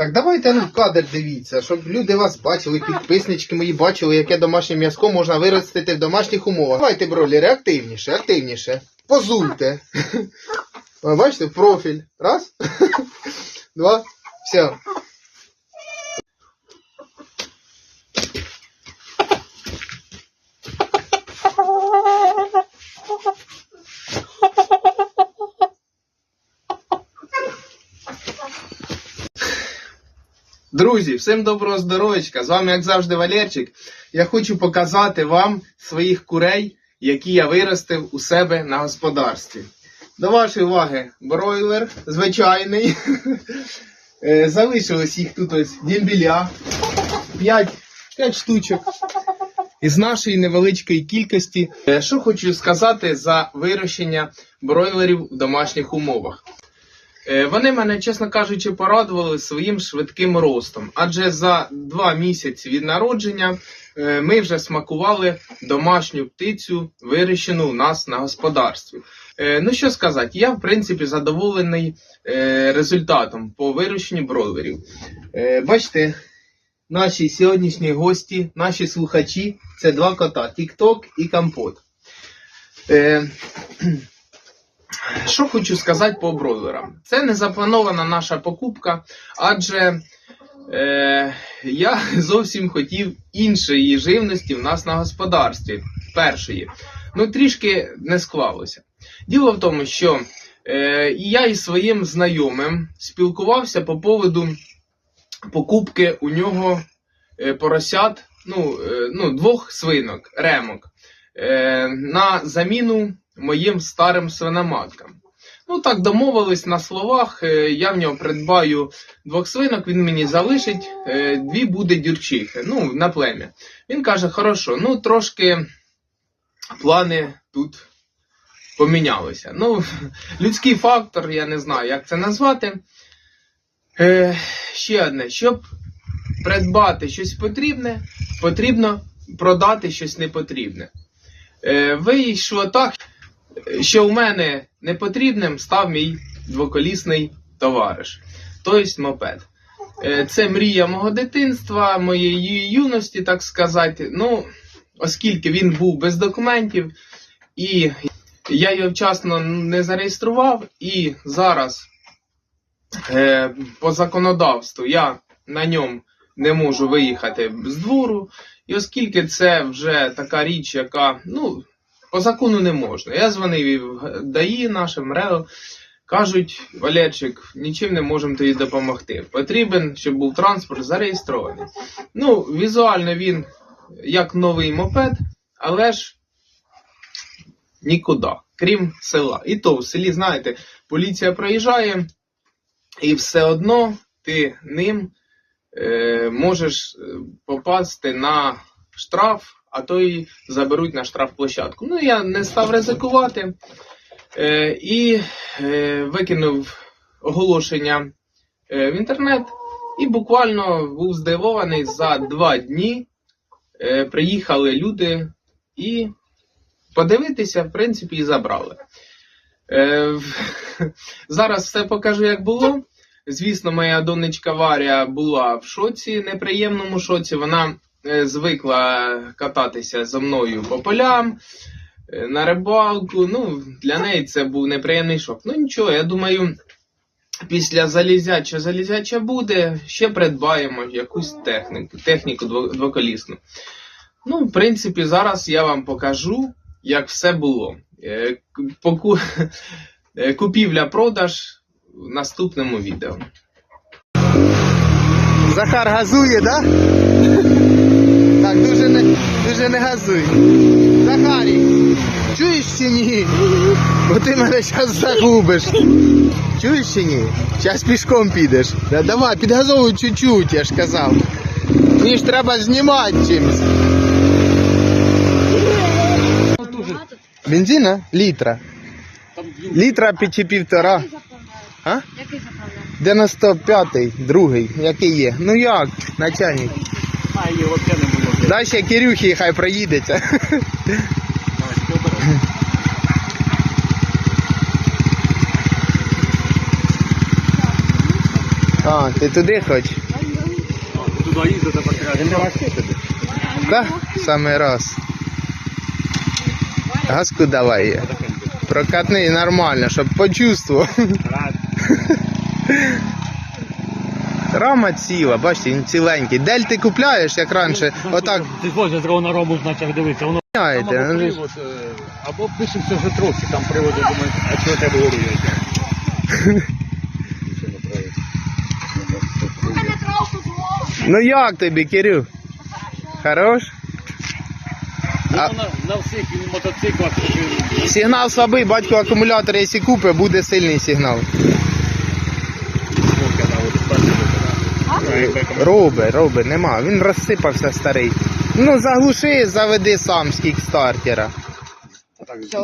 Так, давайте ну кадр дивіться, щоб люди вас бачили, підписнички мої бачили, яке домашнє м'язко можна виростити в домашніх умовах. Давайте, бролери, активніше, активніше. Позуйте. Бачите, профіль. Раз. Два. Все. Друзі, всім доброго здоров'ячка. З вами, як завжди, Валерчик. Я хочу показати вам своїх курей, які я виростив у себе на господарстві. До вашої уваги, бройлер звичайний. Е, Залишилось їх тут ось дембіля. 5, 5 штучок. Із нашої невеличкої кількості. Е, Що хочу сказати за вирощення бройлерів в домашніх умовах. Е, Вони мене, чесно кажучи, порадували своїм швидким ростом. Адже за два місяці від народження е, ми вже смакували домашню птицю, вирощену у нас на господарстві. Е, Ну що сказати, я в принципі задоволений результатом по вирощенню бройлерів. Бачите, наші сьогоднішні гості, наші слухачі це два кота: Тік-Ток і Компот. Що хочу сказати по бройлерам. Це не запланована наша покупка, адже е, я зовсім хотів іншої живності в нас на господарстві. Першої. Ну, трішки не склалося. Діло в тому, що е, я із своїм знайомим спілкувався по поводу покупки у нього е, поросят, ну, е, ну, двох свинок, ремок, е, на заміну моїм старим свиноматкам. Ну так домовились на словах. е, Я в нього придбаю двох свинок, він мені залишить, е, дві буде дюрчихи, ну, на плем'я. Він каже: хорошо, ну трошки плани тут помінялися. Ну, людський фактор, я не знаю, як це назвати. Е, ще одне, щоб придбати щось потрібне, потрібно продати щось непотрібне. Е, вийшло так, що у мене непотрібним став мій двоколісний товариш, тобто мопед. Е, Це мрія мого дитинства, моєї юності, так сказати. Ну, оскільки він був без документів, і я його вчасно не зареєстрував, і зараз е, по законодавству я на ньому не можу виїхати з двору. І оскільки це вже така річ, яка ну, по закону не можна. Я дзвонив і в ДАІ нашим РЕО. Кажуть, Валерчик, нічим не можемо тобі допомогти. Потрібен, щоб був транспорт зареєстрований. Ну, візуально він як новий мопед, але ж нікуди, крім села. І то в селі, знаєте, поліція проїжджає, і все одно ти ним е, можеш е, попасти на штраф, а то й заберуть на штрафплощадку. Ну, я не став ризикувати е, і е, викинув оголошення е, в інтернет, і буквально був здивований за два дні. Е, приїхали люди і подивитися, в принципі, і забрали. Е, Зараз все покажу, як було. Звісно, моя донечка Варя була в шоці, неприємному шоці. Вона звикла кататися зі мною по полям, е, на рибалку. Ну, для неї це був неприємний шок. Ну нічого, я думаю, після залізяча залізяча буде, ще придбаємо якусь техніку, техніку двоколісну. Ну, в принципі, зараз я вам покажу, як все було. Е, поку... е, Купівля-продаж в наступному відео. Захар газує, да? Так, дуже не, дуже не газуй. Захарій, чуєш чи ні? Бо ти мене зараз загубиш. Чуєш чи ні? Зараз пішком підеш. Да, давай, підгазовуй чуть-чуть, я ж казав. Мені ж треба знімати чимось. Бензина? Літра. Літра чи півтора. А? Який заправляв? 95-й, другий, який є. Ну як, начальник? А, її взагалі не було. Дай ще Кирюхі, хай проїдеться. А, ти туди хоч? Туди їздити. Да? Саме раз. Газку давай. є. Прокатни нормально, щоб почувствував. Рама ціла, бачите, він ціленький. Дель ти купляєш, як раніше, отак Ти хочеш з ровно робу, значить дивитися. Воно міняєте. або ну, ж- привод, е, або пишемося вже трохи, там приводи, думаю, а чого тебе горюєте? Ну як тобі, Кирю? Хорош? А- Ну, на, на всіх мотоциклах е, Сигнал слабий, батько акумулятор, якщо купить, буде сильний сигнал. Вовка, да, от перший випадок. Роби, роби, нема. Він розсипався старий. Ну заглуши, заведи сам з кікстартера.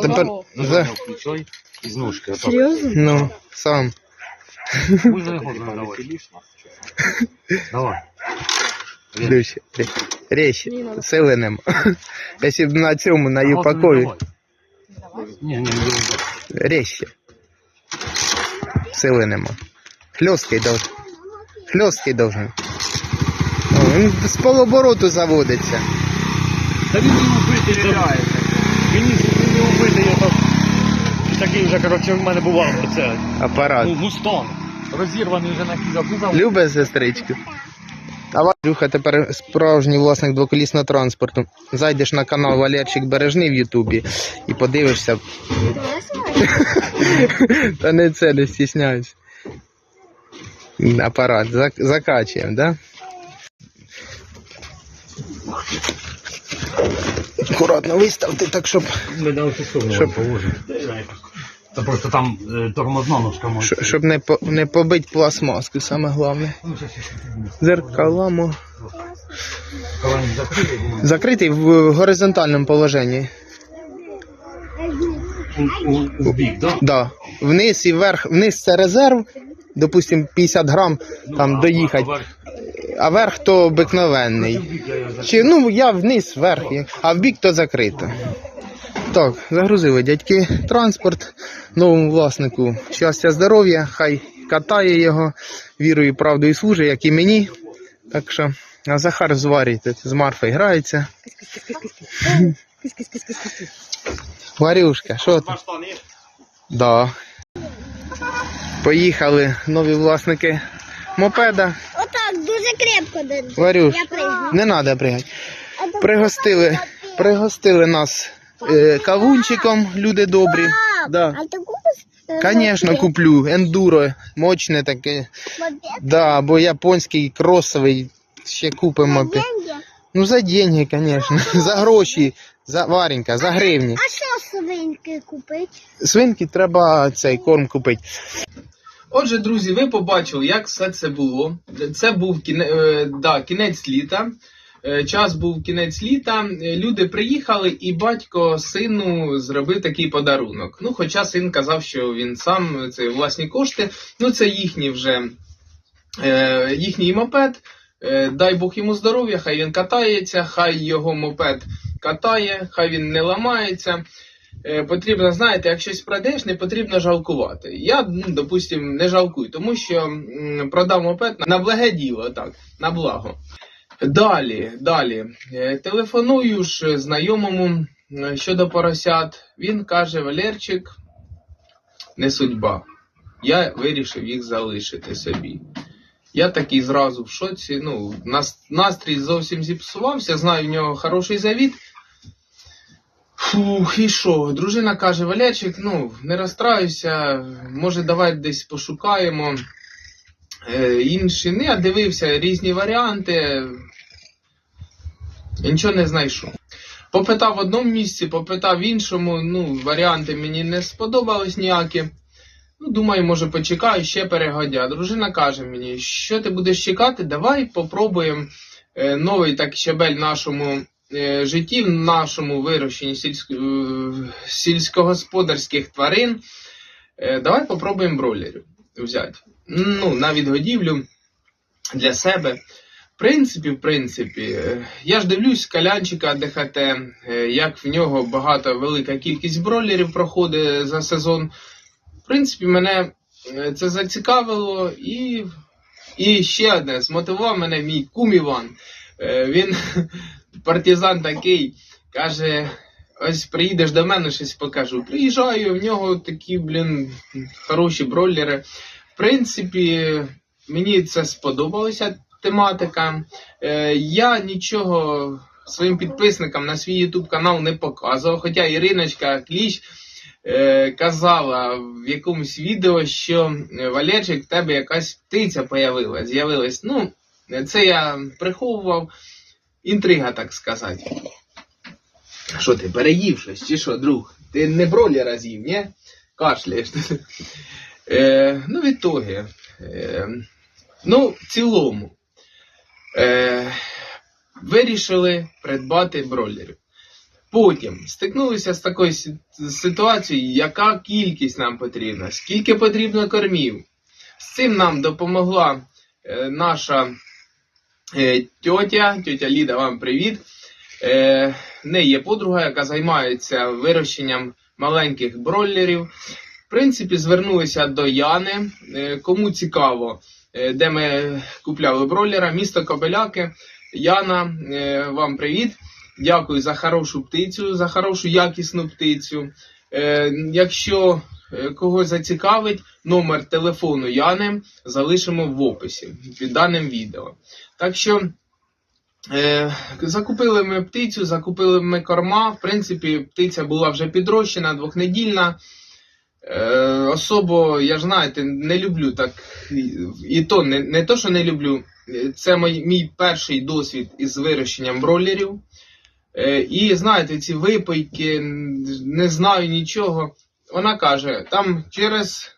Тепер за... Включай із ножки. Серйозно? ну, сам. Давай. Дивіться, речі, сили нема. Якщо б на цьому, на юпакові, Ні, ні, не. Сили нема. Хльосткий должен. Хльосткий должен. О, він з полобороту заводиться. Та він не вбитий, то... Він вбитий, я так... Такий вже, коротше, в мене бував оце. Апарат. Ну, мустон. Розірваний вже на кізах. Любить сестричку. А Валюха тепер справжній власник двоколісного транспорту. Зайдеш на канал Валерчик Бережний в Ютубі і подивишся. Та не це не стісняюсь. Апарат зак- закачуємо, да? Акуратно виставте, так щоб, Ми дали Щоб- положимо. Просто там е, тормозна ножка може. щоб, щоб не, по, не побить пластмаску, саме головне. Ну, щас, щас, щас. Зеркала мо- Коли він закриє, думаю, закритий в горизонтальному положенні. у- у- у бік, да? Да. Вниз і вверх. Вниз це резерв, допустим, 50 грам Ну, там доїхати, а верх то обикновенний. У бік я його закрию. Чи ну я вниз, вверх, а в бік то закрито. Так, загрузили дядьки транспорт новому власнику. Щастя, здоров'я, хай катає його, вірою, і правдою служить, як і мені. Так що, а Захар зварить з Марфою грається. Варюшка, що ти? Да. Поїхали нові власники мопеда. Отак, дуже крепко. Варюш, не треба пригати. Пригостили, пригостили нас е, кавунчиком, люди добрі. Да. А ти купиш? Звісно, куплю. Ендуро, мощне таке. Да, бо японський кросовий ще купимо. Ну за деньги, звісно. За гроші, за Варенька, за гривні. А що свинки купити? Свинки треба цей корм купити. Отже, друзі, ви побачили, як все це було. Це був кіне, е, да, кінець літа. Е, Час був кінець літа. Е, Люди приїхали, і батько сину зробив такий подарунок. Ну, хоча син казав, що він сам це власні кошти. Ну, це їхній вже е, їхній мопед. Е, Дай Бог йому здоров'я, хай він катається, хай його мопед катає, хай він не ламається. Е, Потрібно, знаєте, як щось продаєш, не потрібно жалкувати. Я, ну, допустим, не жалкую, тому що продав мопед на благе діло, так, на благо. Далі, далі. Е, Телефоную ж знайомому щодо поросят. Він каже: Валерчик, не судьба. Я вирішив їх залишити собі. Я такий зразу в шоці. Ну, настрій зовсім зіпсувався. Знаю, в нього хороший завіт. Фух, і що? Дружина каже: Валячик, ну, не розстраюйся, може, давай десь пошукаємо. Е, інші. Ну, я дивився різні варіанти. І нічого не знайшов. Попитав в одному місці, попитав в іншому. Ну, варіанти мені не сподобались ніякі. Ну, думаю, може почекаю, ще перегодя. Дружина каже мені, що ти будеш чекати, давай попробуємо е, новий так щебель нашому житті, в нашому вирощенні сільсько, е, сільськогосподарських тварин. Е, давай попробуємо бройлерів взяти. Ну, на відгодівлю для себе. В принципі, в принципі, е, я ж дивлюсь калянчика ДХТ, е, як в нього багато велика кількість бройлерів проходить за сезон. В принципі, мене е, це зацікавило і І ще одне, змотивував мене мій кум Іван. Е, Він партизан такий, каже: ось приїдеш до мене, щось покажу. Приїжджаю, в нього такі, блін, хороші бройлери. В принципі, мені це сподобалося тематика. Е, Я нічого своїм підписникам на свій YouTube канал не показував, хоча Іриночка Кліч е, казала в якомусь відео, що е, Валерчик, в тебе якась птиця появилась, з'явилась. Ну, це я приховував. Інтрига, так сказати. Що ти, переїв щось, чи що, друг? Ти не бролера з'їв, ні? Кашляєш. Е, ну, відтоги. Е, ну, в цілому. Е, вирішили придбати бройлерів. Потім стикнулися з такою ситуацією, яка кількість нам потрібна, скільки потрібно кормів. З цим нам допомогла е, наша тьотя, тьотя Ліда, вам привіт. Е, в неї є подруга, яка займається вирощенням маленьких бройлерів. В принципі, звернулися до Яни. Е, кому цікаво, е, де ми купляли бройлера, місто Кобеляки. Яна, е, вам привіт. Дякую за хорошу птицю, за хорошу якісну птицю. Е, якщо е, когось зацікавить, номер телефону Яни залишимо в описі під даним відео. Так що е, закупили ми птицю, закупили ми корма. В принципі, птиця була вже підрощена, двохнедільна. Е, особо, я ж знаєте, не люблю так. І то не, не то, що не люблю. Це мій, мій перший досвід із вирощенням бройлерів. Е, І знаєте, ці випийки, не знаю нічого. Вона каже, там через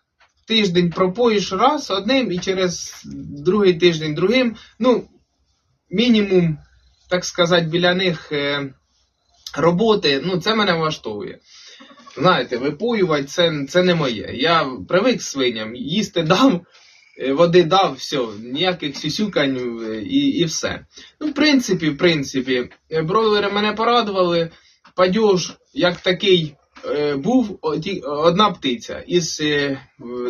тиждень пропоїш раз одним і через другий тиждень другим. Ну, мінімум, так сказати, біля них е, роботи, ну, це мене влаштовує. Знаєте, випоювати це, це не моє. Я привик свиням, їсти дав, е, води дав, все, ніяких сюсюкань е, і, і все. Ну, в принципі, в принципі, бройлери мене порадували. Падьож, як такий був, одна птиця. Із е,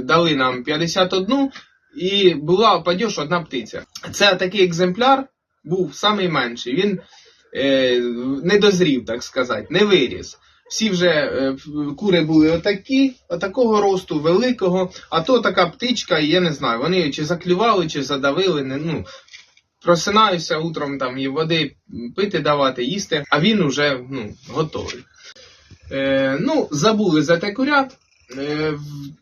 дали нам 51 і була падьож одна птиця. Це такий екземпляр був самий менший. Він е, не дозрів, так сказати, не виріс. Всі вже е, кури були отакі, отакого росту, великого, а то така птичка, я не знаю, вони чи заклювали, чи задавили, не, ну, просинаюся утром там і води пити давати, їсти, а він уже ну, готовий. Е, ну, забули за те курят е,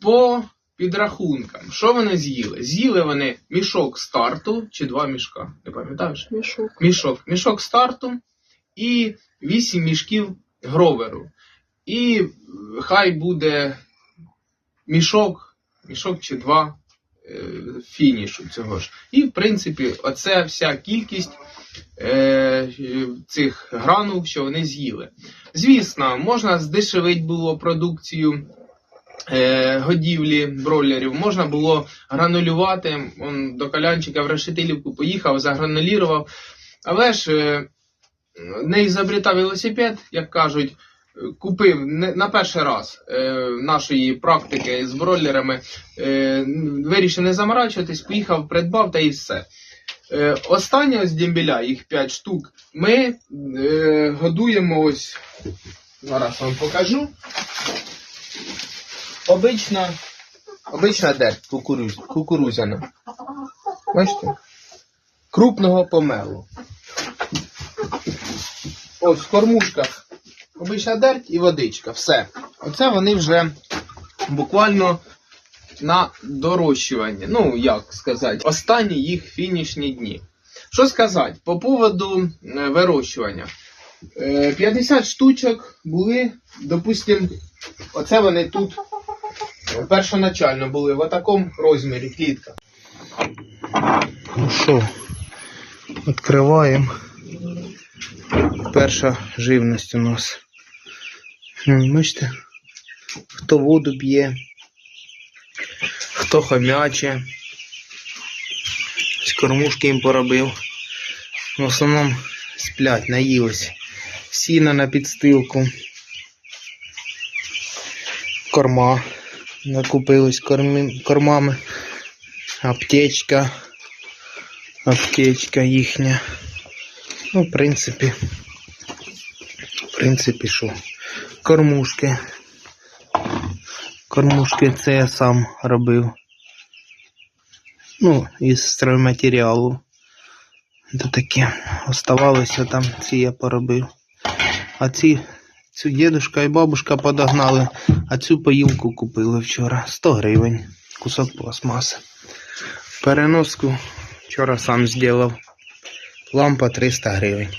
по підрахункам. Що вони з'їли? З'їли вони мішок старту чи два мішка, не пам'ятаєш? Мішок. Мішок. Мішок старту і 8 мішків гроверу. І е, хай буде мішок, мішок чи два фінішу цього ж. І, в принципі, оце вся кількість е, цих гранул, що вони з'їли. Звісно, можна здешевити було продукцію е, годівлі бройлерів, можна було гранулювати. Он до Калянчика в Решетилівку поїхав, загранулірував. Але ж е, не ізобретав велосипед, як кажуть, купив на перший раз е, нашої практики з бройлерами, е, вирішив не заморачуватись, поїхав, придбав та і все. Е, останнє ось дембеля, їх 5 штук, ми е, годуємо ось. Зараз вам покажу. Обична, обична дерть кукуруз, кукурузяна. Бачите? Крупного помелу. Ось в кормушках обична дерть і водичка. Все. Оце вони вже буквально на дорощуванні. Ну, як сказати, останні їх фінішні дні. Що сказати по поводу е, вирощування? Е, 50 штучок були, допустим, оце вони тут е, першоначально були в такому розмірі клітка. Ну що, відкриваємо. Перша живність у нас. Бачите, хто воду п'є, хто хомяче. Ось кормушки їм поробив. В основному сплять, наїлись. Сіна на підстилку. Корма. Накупились кормі, кормами. Аптечка. Аптечка їхня. Ну, в принципі. В принципі, що? Кормушки. Кормушки це я сам робив. Ну, із стройматеріалу. Це таке. Оставалося там, ці я поробив. А ці, цю дідушка і бабушка подогнали, а цю поїлку купили вчора. 100 гривень. Кусок пластмаси. Переноску вчора сам зробив. Лампа 300 гривень.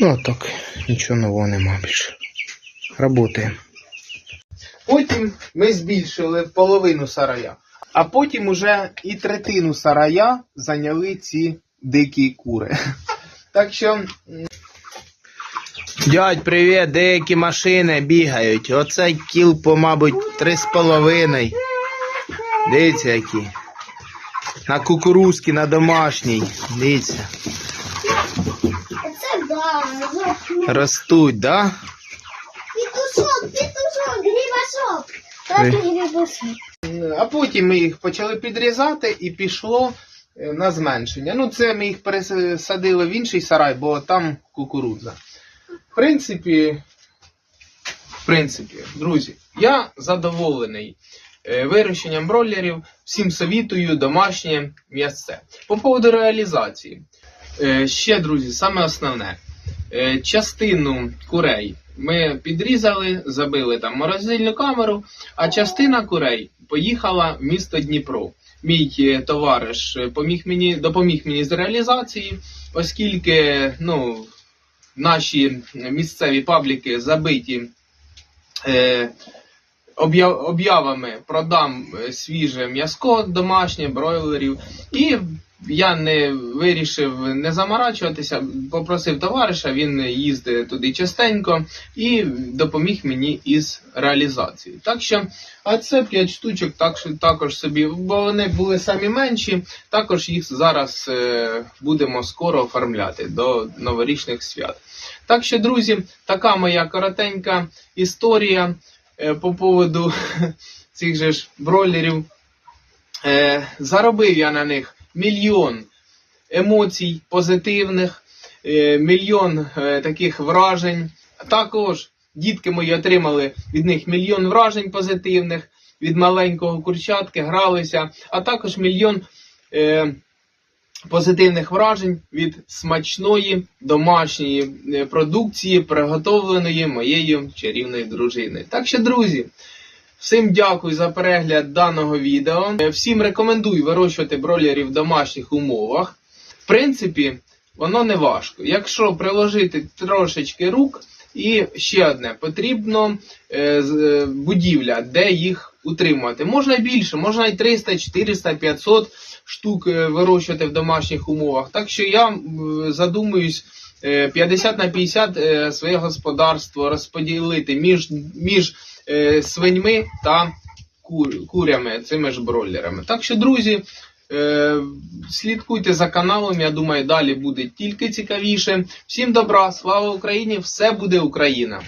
Ну, а так, нічого нового нема більше. Работаємо. Потім ми збільшили в половину сарая. А потім уже і третину сарая зайняли ці дикі кури. Так що Дядь, привіт, деякі машини бігають. Оцей кіл, по, мабуть, три з половиною. Дивіться які. На кукурузки, на домашній. Дивіться. Це да. Ростуть, да? Грибашок. а потім ми їх почали підрізати і пішло е, на зменшення. Ну, це ми їх пересадили в інший сарай, бо там кукурудза. В принципі, в принципі, друзі, я задоволений е, вирощенням бройлерів. Всім совітую домашнє м'ясце. По поводу реалізації. Е, Ще, друзі, саме основне. Частину курей ми підрізали, забили там морозильну камеру, а частина курей поїхала в місто Дніпро. Мій е, товариш е, поміг мені, допоміг мені з реалізації, оскільки ну, наші місцеві пабліки забиті е, об'явами продам е, свіже м'яско домашнє, бройлерів. І я не вирішив не заморачуватися, попросив товариша, він їздить туди частенько і допоміг мені із реалізацією. Так що, а це 5 штучок, так, що- також собі, бо вони були самі менші, також їх зараз е, будемо скоро оформляти до новорічних свят. Так що, друзі, така моя коротенька історія е, по поводу цих же ж бройлерів. Е, заробив я на них мільйон емоцій позитивних, е, мільйон е, таких вражень. Також дітки мої отримали від них мільйон вражень позитивних, від маленького курчатки гралися, а також мільйон е, позитивних вражень від смачної домашньої продукції, приготовленої моєю чарівною дружиною. Так що, друзі. Всім дякую за перегляд даного відео. Е, Всім рекомендую вирощувати бройлерів в домашніх умовах. В принципі, воно не важко. Якщо приложити трошечки рук, і ще одне, потрібно е, е, будівля, де їх утримувати. Можна більше, можна й 300, 400, 500 штук вирощувати в домашніх умовах. Так що я задумуюсь е, 50 на 50 е, своє господарство розподілити між, між свиньми та кур, курями, цими ж бройлерами. Так що, друзі, е, слідкуйте за каналом. Я думаю, далі буде тільки цікавіше. Всім добра, слава Україні! Все буде Україна!